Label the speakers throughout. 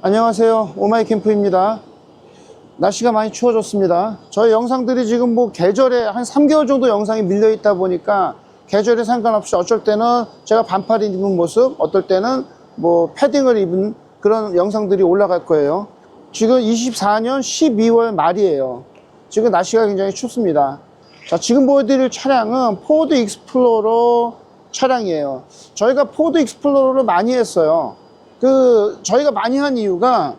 Speaker 1: 안녕하세요. 오마이 캠프입니다. 날씨가 많이 추워졌습니다. 저희 영상들이 지금 뭐 계절에 한 3개월 정도 영상이 밀려 있다 보니까 계절에 상관없이 어쩔 때는 제가 반팔 입은 모습, 어떨 때는 뭐 패딩을 입은 그런 영상들이 올라갈 거예요. 지금 24년 12월 말이에요. 지금 날씨가 굉장히 춥습니다. 자, 지금 보여드릴 차량은 포드 익스플로러 차량이에요. 저희가 포드 익스플로러를 많이 했어요. 그, 저희가 많이 한 이유가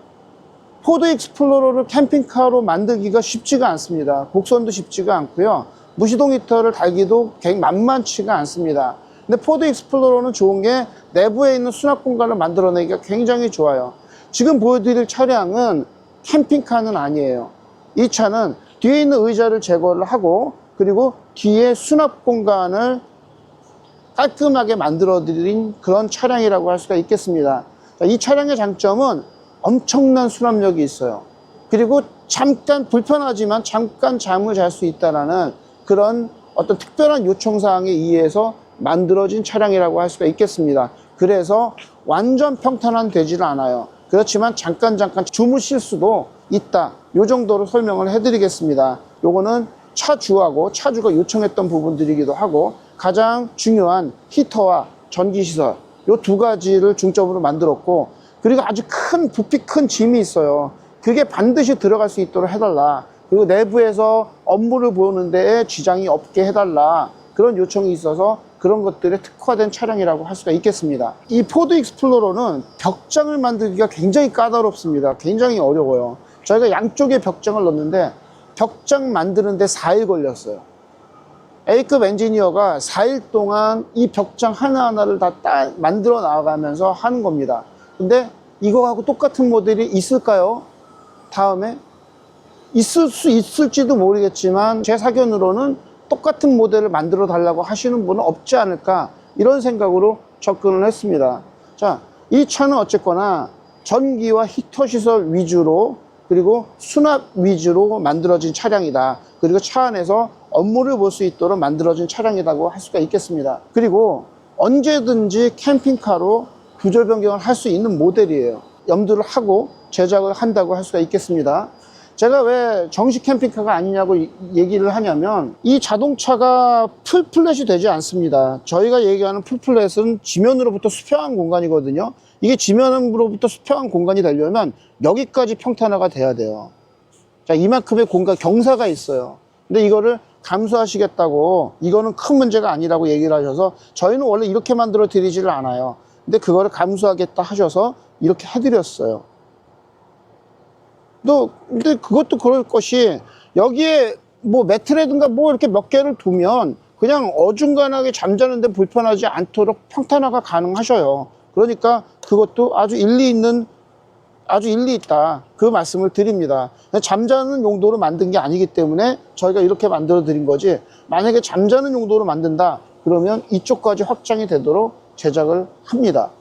Speaker 1: 포드 익스플로러를 캠핑카로 만들기가 쉽지가 않습니다. 곡선도 쉽지가 않고요. 무시동 히터를 달기도 만만치가 않습니다. 근데 포드 익스플로러는 좋은 게 내부에 있는 수납 공간을 만들어내기가 굉장히 좋아요. 지금 보여드릴 차량은 캠핑카는 아니에요. 이 차는 뒤에 있는 의자를 제거를 하고 그리고 뒤에 수납 공간을 깔끔하게 만들어 드린 그런 차량이라고 할 수가 있겠습니다. 자, 이 차량의 장점은 엄청난 수납력이 있어요. 그리고 잠깐 불편하지만 잠깐 잠을 잘 수 있다라는 그런 어떤 특별한 요청사항에 의해서 만들어진 차량이라고 할 수가 있겠습니다. 그래서 완전 평탄한 되지는 않아요. 그렇지만 잠깐 잠깐 주무실 수도 있다. 요 정도로 설명을 해드리겠습니다. 요거는 차주하고 차주가 요청했던 부분들이기도 하고 가장 중요한 히터와 전기시설 요두 가지를 중점으로 만들었고 그리고 아주 큰 부피 큰 짐이 있어요. 그게 반드시 들어갈 수 있도록 해달라. 그리고 내부에서 업무를 보는 데에 지장이 없게 해달라. 그런 요청이 있어서 그런 것들에 특화된 차량이라고 할 수가 있겠습니다. 이 포드 익스플로러는 벽장을 만들기가 굉장히 까다롭습니다. 굉장히 어려워요. 저희가 양쪽에 벽장을 넣었는데 벽장 만드는데 4일 걸렸어요. A급 엔지니어가 4일 동안 이 벽장 하나하나를 다 따, 만들어 나가면서 하는 겁니다. 근데 이거하고 똑같은 모델이 있을까요? 다음에? 있을 수 있을지도 모르겠지만 제 사견으로는 똑같은 모델을 만들어 달라고 하시는 분은 없지 않을까 이런 생각으로 접근을 했습니다. 자, 이 차는 어쨌거나 전기와 히터 시설 위주로 그리고 수납 위주로 만들어진 차량이다. 그리고 차 안에서 업무를 볼 수 있도록 만들어진 차량이라고 할 수가 있겠습니다. 그리고 언제든지 캠핑카로 구조 변경을 할 수 있는 모델이에요. 염두를 하고 제작을 한다고 할 수가 있겠습니다. 제가 왜 정식 캠핑카가 아니냐고 이- 얘기를 하냐면 이 자동차가 풀플랫이 되지 않습니다. 저희가 얘기하는 풀플랫은 지면으로부터 수평한 공간이거든요. 이게 지면으로부터 수평한 공간이 되려면 여기까지 평탄화가 돼야 돼요. 자, 이만큼의 공간 경사가 있어요. 근데 이거를 감수하시겠다고 이거는 큰 문제가 아니라고 얘기를 하셔서 저희는 원래 이렇게 만들어 드리지를 않아요. 근데 그거를 감수하겠다 하셔서 이렇게 해드렸어요. 또 근데 그것도 그럴 것이 여기에 뭐 매트라든가 뭐 이렇게 몇 개를 두면 그냥 어중간하게 잠자는데 불편하지 않도록 평탄화가 가능하셔요. 그러니까 그것도 아주 일리 있는 아주 일리 있다. 그 말씀을 드립니다. 잠자는 용도로 만든 게 아니기 때문에 저희가 이렇게 만들어 드린 거지. 만약에 잠자는 용도로 만든다. 그러면 이쪽까지 확장이 되도록 제작을 합니다.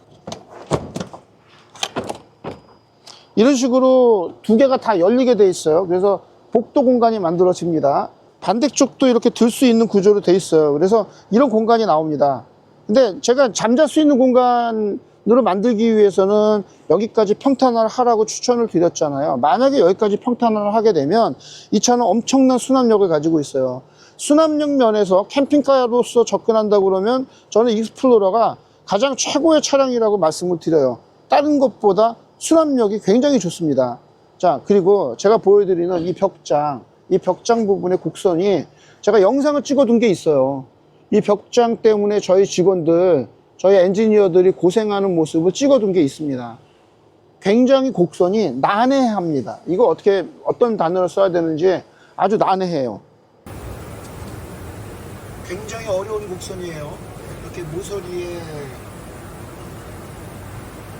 Speaker 1: 이런 식으로 두 개가 다 열리게 돼 있어요. 그래서 복도 공간이 만들어집니다. 반대쪽도 이렇게 들 수 있는 구조로 돼 있어요. 그래서 이런 공간이 나옵니다. 근데 제가 잠잘 수 있는 공간 으로 만들기 위해서는 여기까지 평탄화를 하라고 추천을 드렸잖아요. 만약에 여기까지 평탄화를 하게 되면 이 차는 엄청난 수납력을 가지고 있어요. 수납력 면에서 캠핑카로서 접근한다 그러면 저는 익스플로러가 가장 최고의 차량이라고 말씀을 드려요. 다른 것보다 수납력이 굉장히 좋습니다. 자, 그리고 제가 보여드리는 이 벽장, 이 벽장 부분의 곡선이 제가 영상을 찍어둔 게 있어요. 이 벽장 때문에 저희 직원들, 저희 엔지니어들이 고생하는 모습을 찍어둔 게 있습니다. 굉장히 곡선이 난해합니다. 이거 어떻게, 어떤 단어를 써야 되는지 아주 난해해요. 굉장히 어려운 곡선이에요. 이렇게 모서리에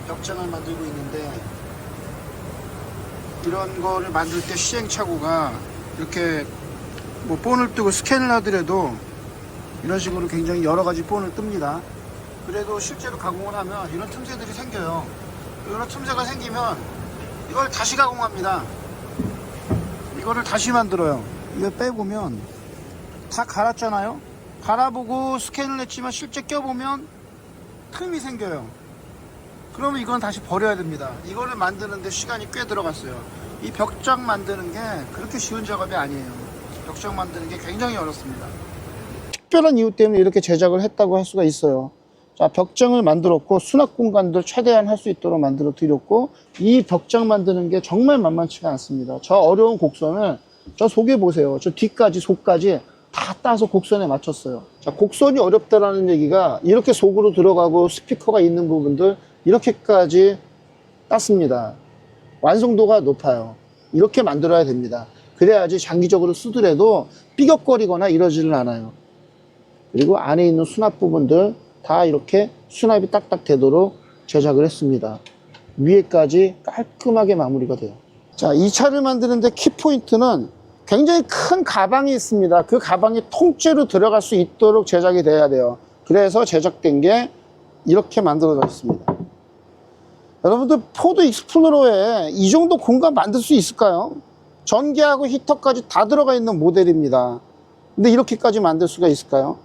Speaker 1: 벽장을 만들고 있는데 이런 거를 만들 때 시행착오가 이렇게 뭐 본을 뜨고 스캔을 하더라도 이런 식으로 굉장히 여러 가지 본을 뜹니다. 그래도 실제로 가공을 하면 이런 틈새들이 생겨요. 이런 틈새가 생기면 이걸 다시 가공합니다. 이거를 다시 만들어요. 이거 빼보면 다 갈았잖아요. 갈아보고 스캔을 했지만 실제 껴보면 틈이 생겨요. 그러면 이건 다시 버려야 됩니다. 이거를 만드는데 시간이 꽤 들어갔어요. 이 벽장 만드는 게 그렇게 쉬운 작업이 아니에요. 벽장 만드는 게 굉장히 어렵습니다. 특별한 이유 때문에 이렇게 제작을 했다고 할 수가 있어요. 자, 벽장을 만들었고 수납 공간들 최대한 할 수 있도록 만들어 드렸고 이 벽장 만드는 게 정말 만만치가 않습니다. 저 어려운 곡선을 저 속에 보세요. 저 뒤까지 속까지 다 따서 곡선에 맞췄어요. 자, 곡선이 어렵다라는 얘기가 이렇게 속으로 들어가고 스피커가 있는 부분들 이렇게까지 땄습니다. 완성도가 높아요. 이렇게 만들어야 됩니다. 그래야지 장기적으로 쓰더라도 삐걱거리거나 이러지는 않아요. 그리고 안에 있는 수납 부분들 다 이렇게 수납이 딱딱 되도록 제작을 했습니다. 위에까지 깔끔하게 마무리가 돼요. 자, 이 차를 만드는데 키포인트는 굉장히 큰 가방이 있습니다. 그 가방이 통째로 들어갈 수 있도록 제작이 돼야 돼요. 그래서 제작된 게 이렇게 만들어져 있습니다. 여러분들 포드 익스플로러에 이 정도 공간 만들 수 있을까요? 전기하고 히터까지 다 들어가 있는 모델입니다. 근데 이렇게까지 만들 수가 있을까요?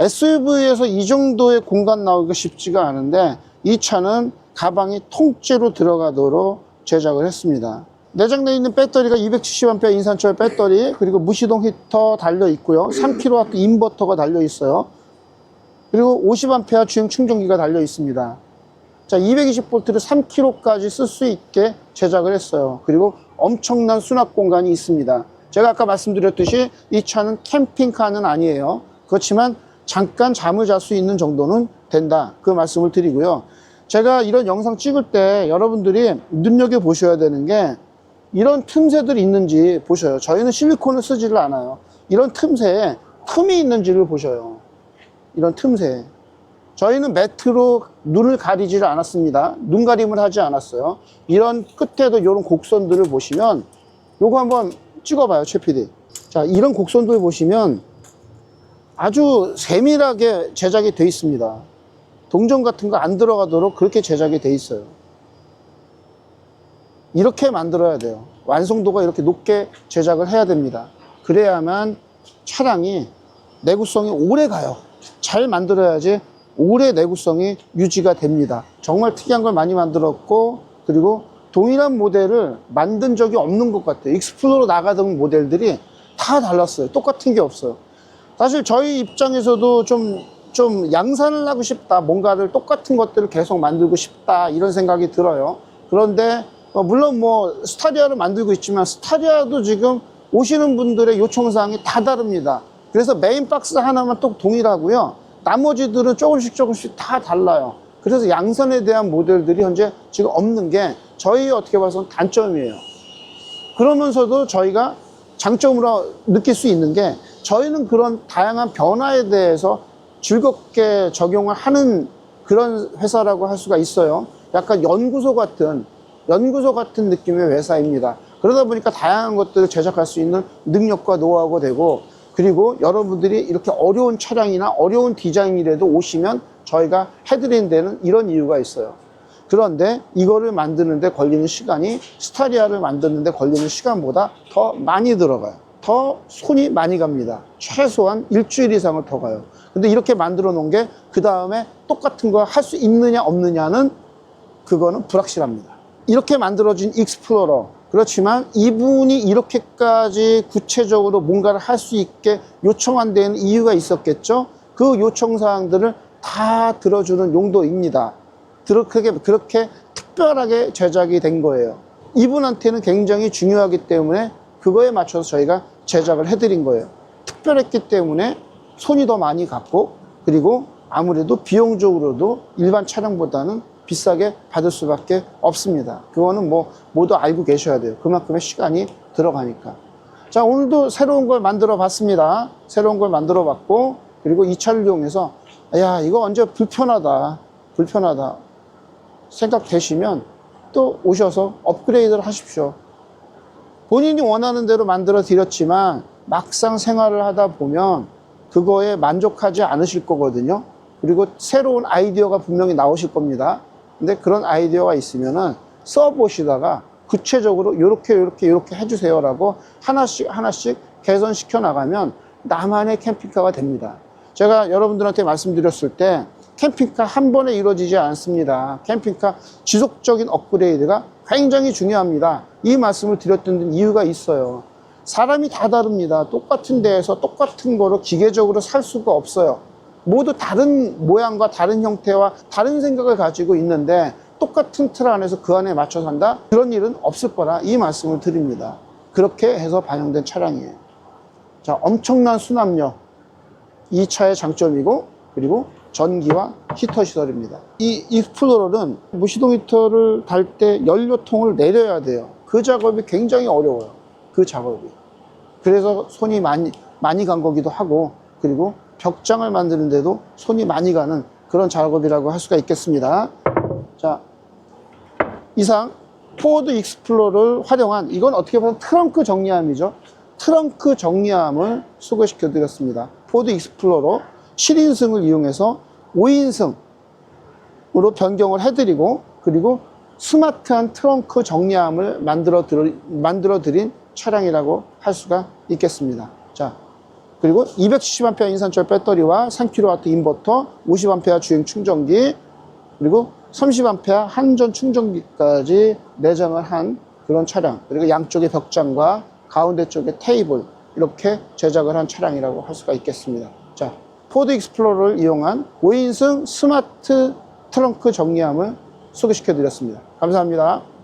Speaker 1: SUV에서 이 정도의 공간 나오기가 쉽지가 않은데 이 차는 가방이 통째로 들어가도록 제작을 했습니다. 내장되어 있는 배터리가 270A 인산철 배터리 그리고 무시동 히터 달려 있고요. 3kW 인버터가 달려 있어요. 그리고 50A 주행 충전기가 달려 있습니다. 자, 220V를 3kg까지 쓸 수 있게 제작을 했어요. 그리고 엄청난 수납 공간이 있습니다. 제가 아까 말씀드렸듯이 이 차는 캠핑카는 아니에요. 그렇지만 잠깐 잠을 잘 수 있는 정도는 된다. 그 말씀을 드리고요. 제가 이런 영상 찍을 때 여러분들이 눈여겨 보셔야 되는 게 이런 틈새들이 있는지 보셔요. 저희는 실리콘을 쓰지를 않아요. 이런 틈새에 틈이 있는지를 보셔요. 이런 틈새. 저희는 매트로 눈을 가리지를 않았습니다. 눈 가림을 하지 않았어요. 이런 끝에도 이런 곡선들을 보시면 요거 한번 찍어봐요, 최 PD. 자, 이런 곡선들 보시면 아주 세밀하게 제작이 돼 있습니다. 동전 같은 거 안 들어가도록 그렇게 제작이 돼 있어요. 이렇게 만들어야 돼요. 완성도가 이렇게 높게 제작을 해야 됩니다. 그래야만 차량이 내구성이 오래 가요. 잘 만들어야지 오래 내구성이 유지가 됩니다. 정말 특이한 걸 많이 만들었고, 그리고 동일한 모델을 만든 적이 없는 것 같아요. 익스플로러 나가던 모델들이 다 달랐어요. 똑같은 게 없어요. 사실 저희 입장에서도 좀, 좀 양산을 하고 싶다. 뭔가를 똑같은 것들을 계속 만들고 싶다. 이런 생각이 들어요. 그런데, 어, 물론 뭐, 스타리아를 만들고 있지만, 스타리아도 지금 오시는 분들의 요청사항이 다 다릅니다. 그래서 메인 박스 하나만 또 동일하고요. 나머지들은 조금씩 조금씩 다 달라요. 그래서 양산에 대한 모델들이 현재 지금 없는 게 저희 어떻게 봐서는 단점이에요. 그러면서도 저희가 장점으로 느낄 수 있는 게 저희는 그런 다양한 변화에 대해서 즐겁게 적용을 하는 그런 회사라고 할 수가 있어요. 약간 연구소 같은, 연구소 같은 느낌의 회사입니다. 그러다 보니까 다양한 것들을 제작할 수 있는 능력과 노하우가 되고 그리고 여러분들이 이렇게 어려운 차량이나 어려운 디자인이라도 오시면 저희가 해드리는 데는 이런 이유가 있어요. 그런데 이거를 만드는데 걸리는 시간이 스타리아를 만드는데 걸리는 시간보다 더 많이 들어가요. 더 손이 많이 갑니다. 최소한 일주일 이상을 더 가요. 근데 이렇게 만들어 놓은 게 그 다음에 똑같은 거할수 있느냐 없느냐는 그거는 불확실합니다. 이렇게 만들어진 익스플로러 그렇지만 이분이 이렇게까지 구체적으로 뭔가를 할 수 있게 요청한 데는 이유가 있었겠죠. 그 요청 사항들을 다 들어주는 용도입니다. 그렇게 그렇게 특별하게 제작이 된 거예요. 이분한테는 굉장히 중요하기 때문에 그거에 맞춰서 저희가 제작을 해드린 거예요. 특별했기 때문에 손이 더 많이 갔고 그리고 아무래도 비용적으로도 일반 차량보다는 비싸게 받을 수밖에 없습니다. 그거는 뭐 모두 알고 계셔야 돼요. 그만큼의 시간이 들어가니까. 자, 오늘도 새로운 걸 만들어 봤습니다. 새로운 걸 만들어 봤고, 그리고 이 차를 이용해서, 야, 이거 언제 불편하다. 불편하다. 생각되시면 또 오셔서 업그레이드를 하십시오. 본인이 원하는 대로 만들어 드렸지만 막상 생활을 하다 보면 그거에 만족하지 않으실 거거든요. 그리고 새로운 아이디어가 분명히 나오실 겁니다. 근데 그런 아이디어가 있으면은 써보시다가 구체적으로 이렇게 이렇게 이렇게 해주세요라고 하나씩 하나씩 개선시켜 나가면 나만의 캠핑카가 됩니다. 제가 여러분들한테 말씀드렸을 때 캠핑카 한 번에 이루어지지 않습니다. 캠핑카 지속적인 업그레이드가 굉장히 중요합니다. 이 말씀을 드렸던 이유가 있어요. 사람이 다 다릅니다. 똑같은 데에서 똑같은 거로 기계적으로 살 수가 없어요. 모두 다른 모양과 다른 형태와 다른 생각을 가지고 있는데 똑같은 틀 안에서 그 안에 맞춰 산다? 그런 일은 없을 거라 이 말씀을 드립니다. 그렇게 해서 반영된 차량이에요. 자, 엄청난 수납력. 이 차의 장점이고, 그리고 전기와 히터 시설입니다. 이 익스플로러는 무시동 히터를 달 때 연료통을 내려야 돼요. 그 작업이 굉장히 어려워요. 그 작업이. 그래서 손이 많이, 많이 간 거기도 하고, 그리고 벽장을 만드는데도 손이 많이 가는 그런 작업이라고 할 수가 있겠습니다. 자, 이상 포드 익스플로러를 활용한 이건 어떻게 보면 트렁크 정리함이죠. 트렁크 정리함을 소개시켜 드렸습니다. 포드 익스플로러 7인승을 이용해서 5인승으로 변경을 해드리고 그리고 스마트한 트렁크 정리함을 만들어, 들, 만들어 드린 차량이라고 할 수가 있겠습니다. 자, 그리고 270A 인산철 배터리와 3kW 인버터, 50A 주행 충전기, 그리고 30A 한전 충전기까지 내장을 한 그런 차량. 그리고 양쪽의 벽장과 가운데 쪽에 테이블 이렇게 제작을 한 차량이라고 할 수가 있겠습니다. 자, 포드 익스플로러를 이용한 5인승 스마트 트렁크 정리함을 소개시켜 드렸습니다. 감사합니다.